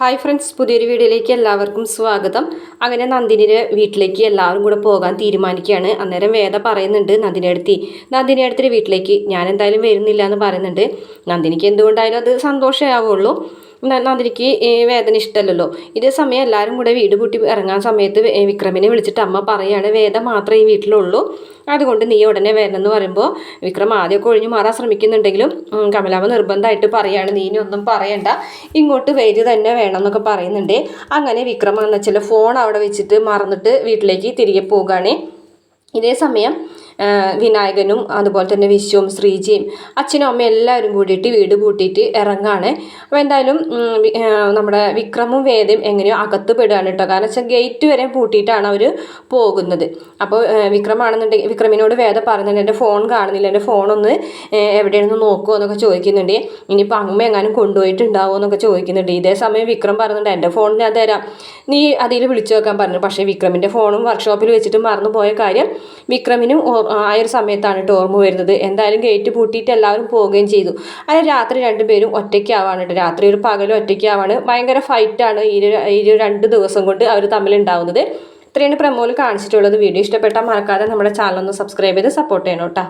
Hi friends പുതിയൊരു വീഡിയോയിലേക്ക് എല്ലാവർക്കും സ്വാഗതം. അങ്ങനെ നന്ദിനിയുടെ വീട്ടിലേക്ക് എല്ലാവരും കൂടെ പോകാൻ തീരുമാനിക്കുകയാണ്. അന്നേരം വേദ പറയുന്നുണ്ട് നന്ദിനി അടുത്തി നന്ദിനി അടുത്തിന്റെ വീട്ടിലേക്ക്. ഞാൻ എന്തായാലും വരുന്നില്ല എന്ന് പറയുന്നുണ്ട്. നന്ദിനിക്ക് എന്തുകൊണ്ടായാലും അത് സന്തോഷമാവുള്ളൂ. നന്ദിനിക്ക് വേദന ഇഷ്ടമല്ലല്ലോ. ഇതേ സമയം എല്ലാവരും കൂടെ വീട് പൂട്ടി ഇറങ്ങാൻ സമയത്ത് വിക്രമിനെ വിളിച്ചിട്ട് അമ്മ പറയാണ് വേദ മാത്രമേ ഈ വീട്ടിലുള്ളൂ. അതുകൊണ്ട് നീ ഉടനെ വരണമെന്ന് പറയുമ്പോൾ വിക്രം ആദ്യമൊക്കെ ഒഴിഞ്ഞു മാറാൻ ശ്രമിക്കുന്നുണ്ടെങ്കിലും കമലാവ് നിർബന്ധമായിട്ട് പറയാണ് നീ ഇനി ഒന്നും പറയണ്ട. ഇങ്ങോട്ട് വരി തന്നെ വേണം എന്നൊക്കെ പറയുന്നുണ്ട്. അങ്ങനെ വിക്രം എന്ന് വെച്ചാൽ ഫോൺ അവിടെ വെച്ചിട്ട് മറന്നിട്ട് വീട്ടിലേക്ക് തിരികെ പോകുകയാണ് ഇതേ സമയം വിനായകനും അതുപോലെ തന്നെ വിശ്വവും ശ്രീജിയും അച്ഛനും അമ്മയും എല്ലാവരും കൂടിയിട്ട് വീട് പൂട്ടിയിട്ട് ഇറങ്ങാണ്. അപ്പോൾ എന്തായാലും നമ്മുടെ വിക്രമും വേദയും എങ്ങനെയോ അകത്ത് പെടുകയാണ് കേട്ടോ. കാരണം വെച്ചാൽ ഗേറ്റ് വരെ പൂട്ടിയിട്ടാണ് അവർ പോകുന്നത്. അപ്പോൾ വിക്രമാണെന്നുണ്ടെങ്കിൽ വിക്രമിനോട് വേദ പറയുന്നുണ്ട് എന്റെ ഫോൺ കാണുന്നില്ല എന്റെ ഫോണൊന്ന് എവിടെയാണെന്ന് നോക്കുമോ എന്നൊക്കെ ചോദിക്കുന്നുണ്ട്. ഇനിയിപ്പോൾ അമ്മ എങ്ങാനും കൊണ്ടുപോയിട്ടുണ്ടാവുമോ എന്നൊക്കെ ചോദിക്കുന്നുണ്ട്. ഇതേ സമയം വിക്രം പറയുന്നുണ്ട് എന്റെ ഫോൺ ഞാൻ തരാം. നീ അതിൽ വിളിച്ചു നോക്കാൻ പറഞ്ഞു. പക്ഷേ വിക്രമിന്റെ ഫോണും വർക്ക്ഷോപ്പിൽ വെച്ചിട്ട് മറന്നു പോയ കാര്യം വിക്രമിനും ആ ഒരു സമയത്താണ് കേട്ടോ ഓർമ്മ വരുന്നത്. എന്തായാലും ഗേറ്റ് പൂട്ടിയിട്ട് എല്ലാവരും പോവുകയും ചെയ്തു. അങ്ങനെ രാത്രി രണ്ടുപേരും ഒറ്റയ്ക്കാവാണ് കേട്ടോ. രാത്രി ഒരു പകലും ഒറ്റയ്ക്കാവാണ്. ഭയങ്കര ഫൈറ്റാണ് ഈ ഈ രണ്ട് ദിവസം കൊണ്ട് അവർ തമ്മിലുണ്ടാവുന്നത് ഇത്രയാണ് പ്രമോയിൽ കാണിച്ചിട്ടുള്ളത്. വീഡിയോ ഇഷ്ടപ്പെട്ടാൽ മറക്കാതെ നമ്മുടെ ചാനൽ ഒന്ന് സബ്സ്ക്രൈബ് ചെയ്ത് സപ്പോർട്ട് ചെയ്യണം കേട്ടോ.